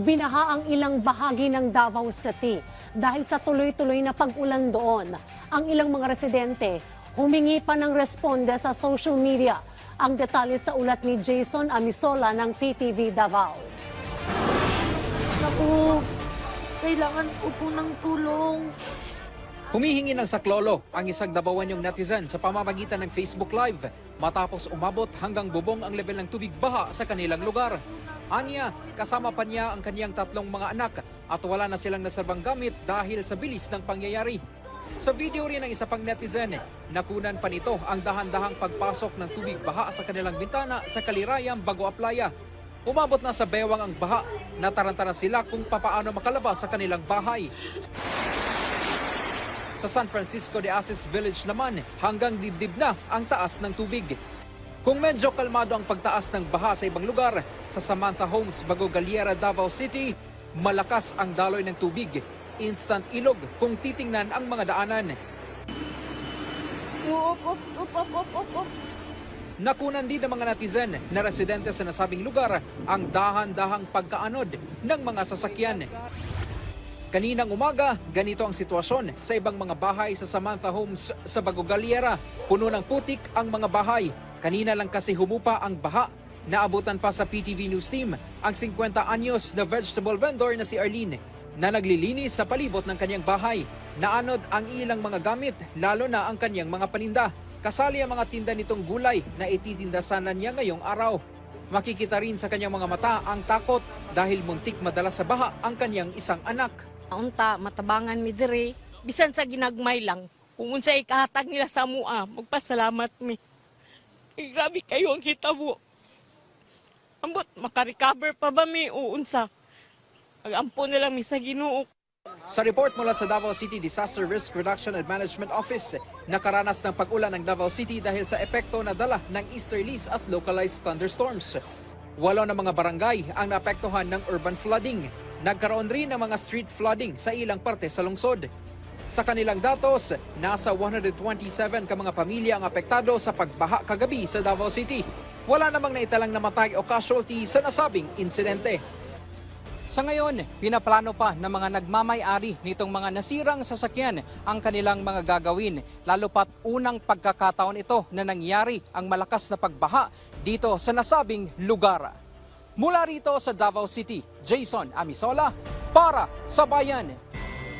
Binaha ang ilang bahagi ng Davao City dahil sa tuloy-tuloy na pag-ulan doon. Ang ilang mga residente humingi pa ng responde sa social media. Ang detalye sa ulat ni Jason Amisola ng PTV Davao. Naku, kailangan ko po ng tulong. Humihingi ng saklolo ang isang Dabawanyong netizen sa pamamagitan ng Facebook Live matapos umabot hanggang bubong ang level ng tubig baha sa kanilang lugar. Anya, kasama pa niya ang kaniyang tatlong mga anak at wala na silang nasabang gamit dahil sa bilis ng pangyayari. Sa video rin ng isa pang netizen, nakunan pa nito ang dahan-dahang pagpasok ng tubig baha sa kanilang bintana sa Kalirayam, Bago Aplaya. Umabot na sa bewang ang baha, natarantara sila kung papaano makalabas sa kanilang bahay. Sa San Francisco de Asis Village naman, hanggang dibdib na ang taas ng tubig. Kung medyo kalmado ang pagtaas ng baha sa ibang lugar, sa Samantha Homes, Bago Galiera, Davao City, malakas ang daloy ng tubig. Instant ilog kung titingnan ang mga daanan. Up, up, up, up, up, up, up. Nakunan din ng mga netizen na residente sa nasabing lugar ang dahan-dahang pagkaanod ng mga sasakyan. Kaninang umaga, ganito ang sitwasyon sa ibang mga bahay sa Samantha Homes sa Bago Galiera. Puno ng putik ang mga bahay. Kanina lang kasi humupa ang baha. Naabutan pa sa PTV News Team ang 50 anyos na vegetable vendor na si Arlene na naglilinis sa palibot ng kanyang bahay. Naanod ang ilang mga gamit, lalo na ang kanyang mga paninda. Kasali ang mga tinda nitong gulay na ititinda sana niya ngayong araw. Makikita rin sa kanyang mga mata ang takot dahil muntik madala sa baha ang kanyang isang anak. Unta, matabangan mi diri. Bisan sa ginagmay lang. Kung unsa ikahatag nila sa mua, magpasalamat mi. Kay grabe kayo ang hitabo. Ambot, makarecover pa ba mi o unsa? Agampo nila mi sa ginoo. Sa report mula sa Davao City Disaster Risk Reduction and Management Office, nakaranas ng pag-ulan ng Davao City dahil sa epekto na dala ng easterlies at localized thunderstorms. Walo na mga barangay ang naapektuhan ng urban flooding. Nagkaroon rin ng mga street flooding sa ilang parte sa lungsod. Sa kanilang datos, nasa 127 ka mga pamilya ang apektado sa pagbaha kagabi sa Davao City. Wala namang naitalang namatay o casualty sa nasabing insidente. Sa ngayon, pinaplano pa ng mga nagmamay-ari nitong mga nasirang sasakyan ang kanilang mga gagawin, lalo pat unang pagkakataon ito na nangyari ang malakas na pagbaha dito sa nasabing lugar. Mula rito sa Davao City, Jason Amisola para sa Bayan